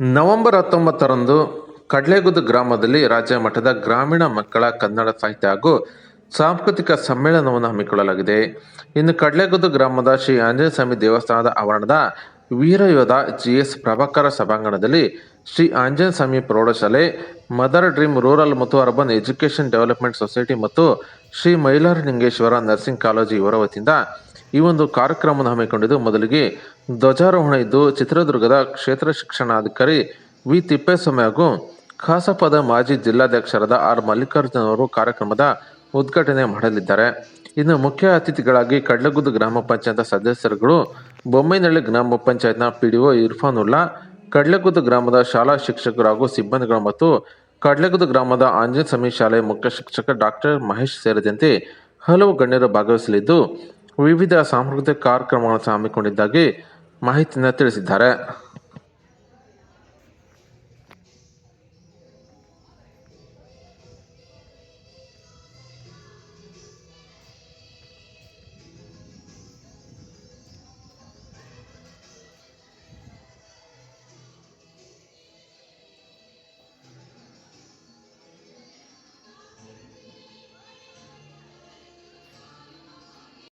November ಹತ್ತೊಂಬತ್ತರಂದು ಕಡ್ಲೆಗುದ್ದು ಗ್ರಾಮದಲ್ಲಿ ರಾಜ್ಯ ಮಟ್ಟದ ಗ್ರಾಮೀಣ ಮಕ್ಕಳ ಕನ್ನಡ ಸಾಹಿತ್ಯ ಹಾಗೂ ಸಾಂಸ್ಕೃತಿಕ ಸಮ್ಮೇಳನವನ್ನು ಹಮ್ಮಿಕೊಳ್ಳಲಾಗಿದೆ. ಇನ್ನು ಕಡ್ಲೆಗುದ್ದು ಗ್ರಾಮದ ಶ್ರೀ ಆಂಜನೇಯ ಸ್ವಾಮಿ ದೇವಸ್ಥಾನದ ಆವರಣದ ವೀರಯೋಧ ಜಿ ಎಸ್ ಪ್ರಭಾಕರ ಸಭಾಂಗಣದಲ್ಲಿ ಶ್ರೀ ಆಂಜನೇಯ ಸ್ವಾಮಿ ಪ್ರೌಢಶಾಲೆ, ಮದರ್ ಡ್ರೀಮ್ ರೂರಲ್ ಮತ್ತು ಅರ್ಬನ್ ಎಜುಕೇಷನ್ ಡೆವಲಪ್ಮೆಂಟ್ ಸೊಸೈಟಿ ಮತ್ತು ಶ್ರೀ ಮೈಲಾರಲಿಂಗೇಶ್ವರ ನರ್ಸಿಂಗ್ ಕಾಲೇಜು ಇವರ ವತಿಯಿಂದ ಈ ಒಂದು ಕಾರ್ಯಕ್ರಮವನ್ನು ಹಮ್ಮಿಕೊಂಡಿದ್ದು ಮೊದಲಿಗೆ ಧ್ವಜಾರೋಹಣ ಇದ್ದು ಚಿತ್ರದುರ್ಗದ ಕ್ಷೇತ್ರ ಶಿಕ್ಷಣಾಧಿಕಾರಿ ವಿ ತಿಪ್ಪೇಸ್ವಾಮಿ ಹಾಗೂ ಕಾಸಪದ ಮಾಜಿ ಜಿಲ್ಲಾಧ್ಯಕ್ಷರಾದ ಆರ್ ಮಲ್ಲಿಕಾರ್ಜುನ್ ಅವರು ಕಾರ್ಯಕ್ರಮದ ಉದ್ಘಾಟನೆ ಮಾಡಲಿದ್ದಾರೆ. ಇನ್ನು ಮುಖ್ಯ ಅತಿಥಿಗಳಾಗಿ ಕಡ್ಲಗುದ್ದು ಗ್ರಾಮ ಪಂಚಾಯತ್ ಸದಸ್ಯರುಗಳು ಬೊಮ್ಮೈನಹಳ್ಳಿ ಗ್ರಾಮ ಪಂಚಾಯತ್ನ ಪಿಡಿಒ ಇರ್ಫಾನುಲ್ಲಾ, ಕಡ್ಲೆಗುದ್ದು ಗ್ರಾಮದ ಶಾಲಾ ಶಿಕ್ಷಕರು ಹಾಗೂ ಸಿಬ್ಬಂದಿಗಳು ಮತ್ತು ಕಡ್ಲೆಗುದ್ದು ಗ್ರಾಮದ ಆಂಜನೇಯ ಸ್ವಾಮಿ ಶಾಲೆಯ ಮುಖ್ಯ ಶಿಕ್ಷಕ ಡಾಕ್ಟರ್ ಮಹೇಶ್ ಸೇರಿದಂತೆ ಹಲವು ಗಣ್ಯರು ಭಾಗವಹಿಸಲಿದ್ದು ವಿವಿಧ ಸಾಂಸ್ಕೃತಿಕ ಕಾರ್ಯಕ್ರಮಗಳನ್ನು ಹಮ್ಮಿಕೊಂಡಿದ್ದಾಗಿ ಮಾಹಿತಿಯನ್ನು ತಿಳಿಸಿದ್ದಾರೆ.